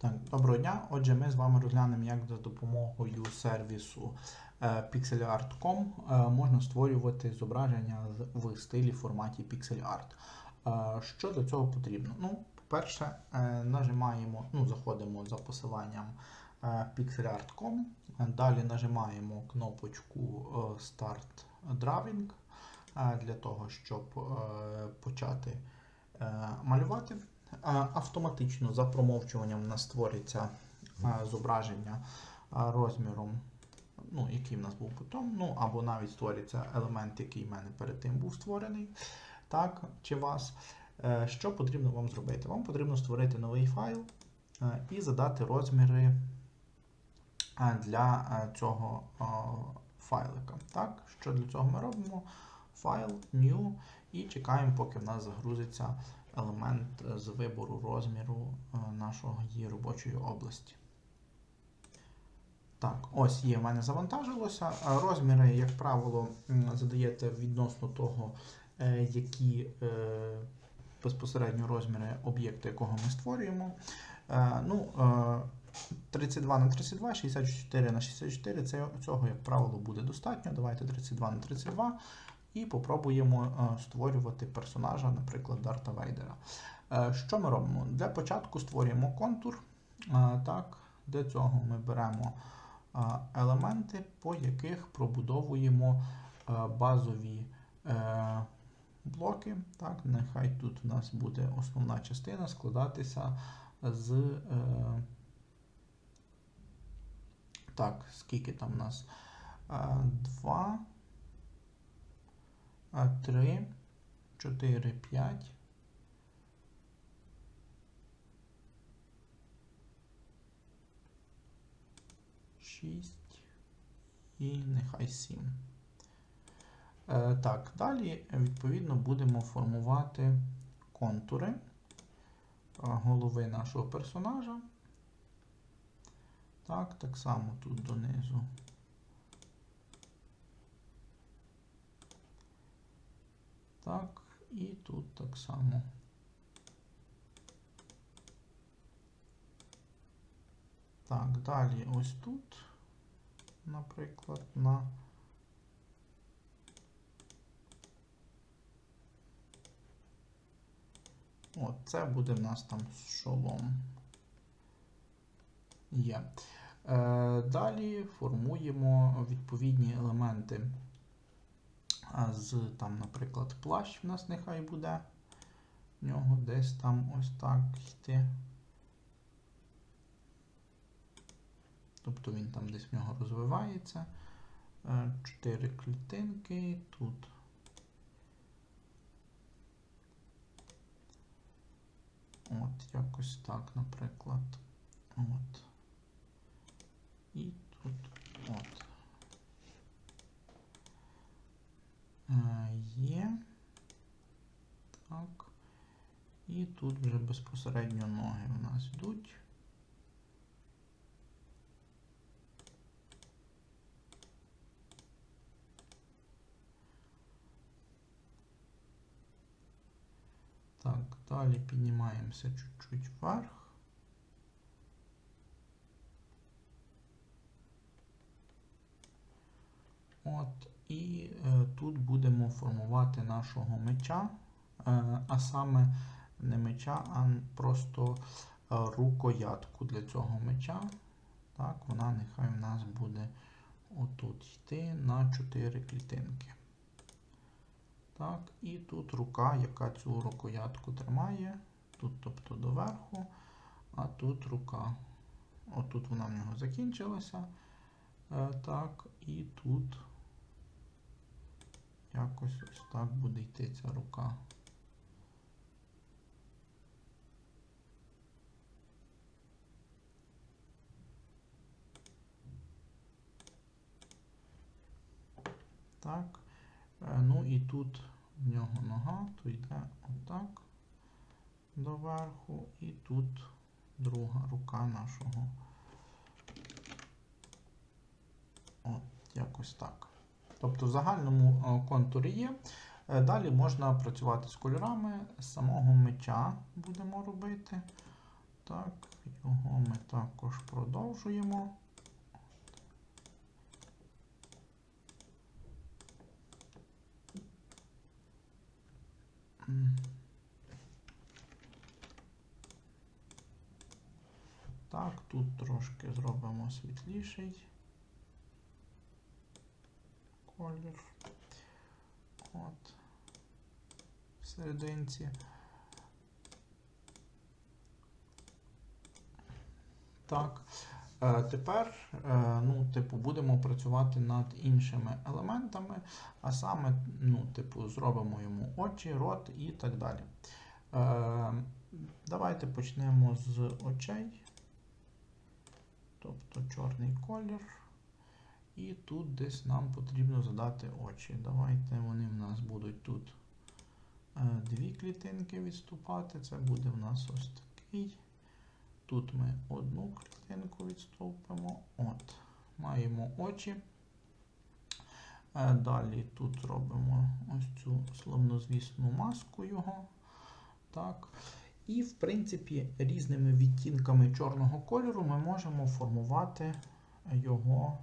Так, доброго дня. Отже, ми з вами розглянемо, як за допомогою сервісу е, pixelart.com е, можна створювати зображення в стилі форматі Pixel Art. Е, Що для цього потрібно? Ну, по-перше, нажимаємо, ну, заходимо за посиланням pixelart.com, далі нажимаємо кнопочку Start Drawing для того, щоб почати малювати. Автоматично за промовчуванням нас створиться е, зображення розміром, ну, який в нас був потім, ну, або навіть створиться елемент, який в мене перед тим був створений, так, чи вас. Е, Що потрібно вам зробити? Вам потрібно створити новий файл е, і задати розміри для е, цього файлика. Так, що для цього ми робимо? Файл, New і чекаємо, поки в нас загрузиться елемент е, з вибору розміру е, нашої робочої області. Так, ось є в мене завантажилося. Розміри, як правило, задаєте відносно того, е, які безпосередньо розміри об'єкту, якого ми створюємо. Ну, е, 32 на 32, 64 на 64, це, цього, як правило, буде достатньо. Давайте 32 на 32 і попробуємо е, створювати персонажа, наприклад, Дарта Вейдера. Е, Що ми робимо? Для початку створюємо контур. Е, Так, для цього ми беремо елементи, по яких пробудовуємо базові блоки. Так, нехай тут у нас буде основна частина складатися з. Так, скільки там у нас? 2, 3, 4, 5. Шість і нехай сім. Е, так, далі, відповідно, будемо формувати контури е, голови нашого персонажа. Так, так само тут донизу. Так, і тут так само. Так, далі ось тут, наприклад, на От, це буде в нас там шолом. Є. Е, далі формуємо відповідні елементи а з там, наприклад, плащ в нас нехай буде. В нього десь там ось так йти. Тобто він там десь в нього розвивається. Е, Чотири клітинки тут. От, якось так, наприклад. От. І тут от. Е, Є. Так. І тут вже безпосередньо ноги у нас йдуть. Так, далі піднімаємося чуть-чуть вверх. От, і е, тут будемо формувати нашого меча, е, а саме не меча, а просто е, рукоятку для цього меча. Так, вона нехай в нас буде отут йти на 4 клітинки. Так, і тут рука, яка цю рукоятку тримає. Тут, тобто доверху, а тут рука. Отут вона в нього закінчилася. Е, так, і тут якось ось так буде йти ця рука. Так. Е, Ну і тут в нього нога, то йде отак доверху, і тут друга рука нашого. От, якось так. Тобто в загальному е, контурі є. Е, Далі можна працювати з кольорами. З самого меча будемо робити. Так, його ми також продовжуємо. М. Так, тут трошки зробимо світліший колір. От. В серединці. Так. Е, Тепер, е, ну, типу, будемо працювати над іншими елементами, а саме, ну, типу, зробимо йому очі, рот і так далі. Е, Давайте почнемо з очей. Тобто чорний колір. І тут десь нам потрібно задати очі. Давайте вони в нас будуть тут е, дві клітинки відступати. Це буде в нас ось такий. Тут ми одну клітинку відступимо. От. Маємо очі. Е, Далі тут робимо ось цю славнозвісну маску його. Так. І, в принципі, різними відтінками чорного кольору ми можемо формувати його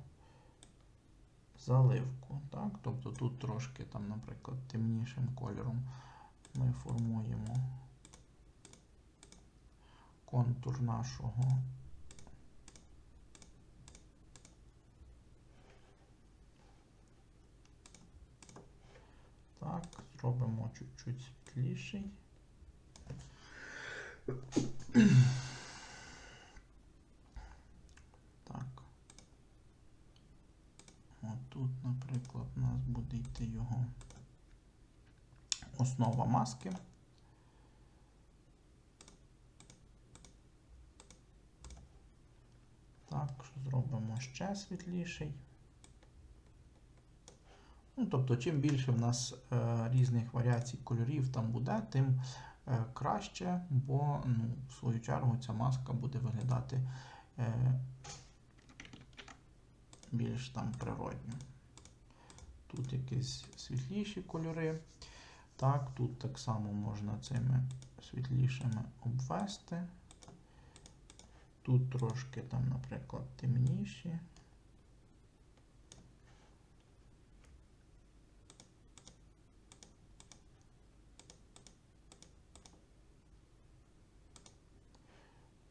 заливку. Так? Тобто тут трошки, там, наприклад, темнішим кольором ми формуємо контур нашого Так, зробимо чуть-чуть світліший. Так. От тут, наприклад, у нас буде йти його основа маски. Так, зробимо ще світліший. Ну, тобто, чим більше в нас е, різних варіацій кольорів там буде, тим краще, бо ну, в свою чергу ця маска буде виглядати е, більш там природньо. Тут якісь світліші кольори. Так, тут так само можна цими світлішими обвести. Тут трошки там, наприклад, темніші.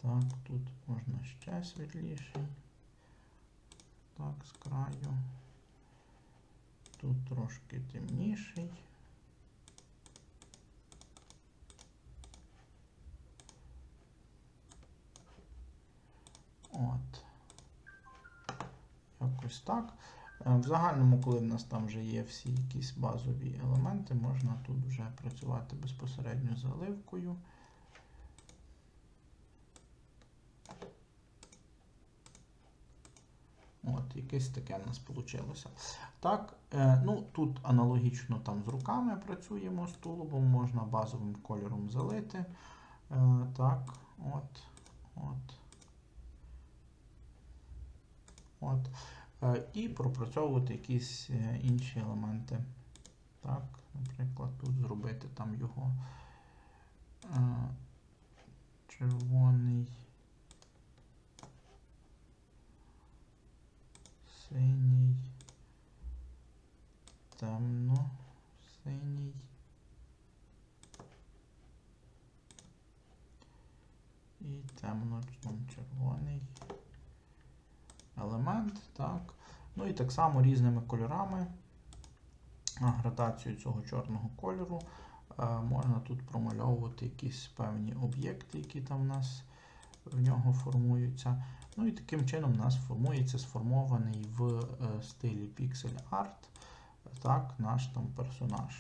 Так, тут можна ще світліший. Так, з краю. Тут трошки темніший. От. Якось так. Е, В загальному, коли в нас там вже є всі якісь базові елементи, можна тут вже працювати безпосередньо заливкою. От, якесь таке в нас вийшло. Так, е, ну тут аналогічно там з руками працюємо з тулубом, можна базовим кольором залити. Е, так, от, от. От. Е, і пропрацьовувати якісь інші елементи. Так, наприклад, тут зробити там його червоний. Синій, темно, синій. І темно червоний елемент, так. Ну і так само різними кольорами. Градацію цього чорного кольору. Е, можна тут промальовувати якісь певні об'єкти, які там в нас в нього формуються. Ну і таким чином у нас формується сформований в е, стилі Pixel Art так, наш там персонаж.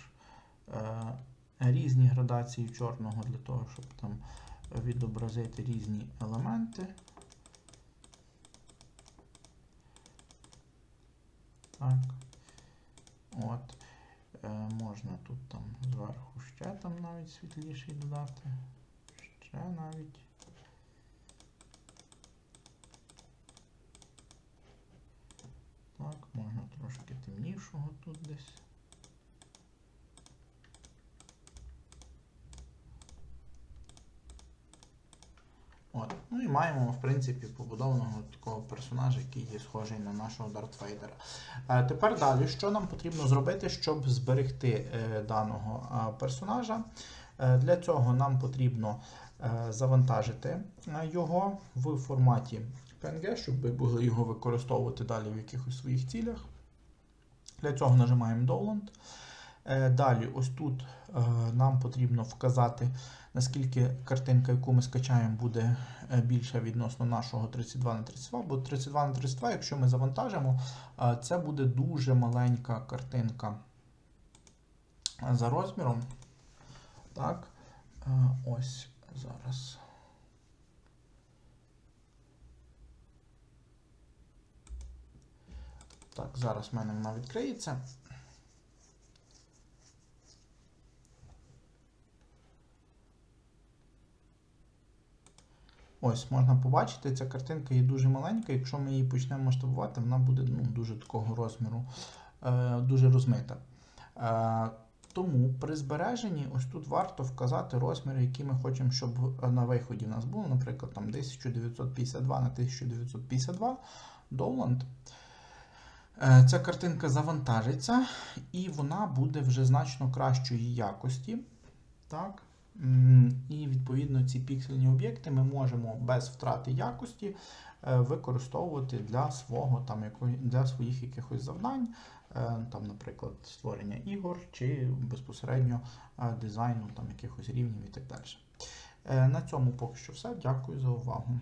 Е, різні градації чорного для того, щоб там відобразити різні елементи. Так. От. Е, можна тут там зверху ще там навіть світліший додати. Ще навіть. Так, можна трошки темнішого тут десь. От. Ну і маємо, в принципі, побудованого такого персонажа, який є схожий на нашого Дарт Вейдера. Е, тепер далі, що нам потрібно зробити, щоб зберегти е, даного е, персонажа? Для цього нам потрібно завантажити його в форматі PNG, щоб ви могли його використовувати далі в якихось своїх цілях. Для цього нажимаємо Download. Е, Далі, ось тут е, нам потрібно вказати, наскільки картинка, яку ми скачаємо, буде е, більша відносно нашого 32 на 32, бо 32 на 32, якщо ми завантажимо, це буде дуже маленька картинка за розміром. Так, ось зараз. Так, зараз в мене вона відкриється. Ось, можна побачити, ця картинка є дуже маленька. Якщо ми її почнемо масштабувати, вона буде ну, дуже такого розміру, е, дуже розмита. Е, тому при збереженні ось тут варто вказати розміри, які ми хочемо, щоб на виході в нас було, наприклад, там 1952 на 1952 Download. Е, Ця картинка завантажиться, і вона буде вже значно кращої якості. Так? І відповідно ці піксельні об'єкти ми можемо без втрати якості е, використовувати для свого там для своїх якихось завдань, е, там, наприклад, створення ігор чи безпосередньо дизайну там якихось рівнів і так далі. На цьому поки що все. Дякую за увагу.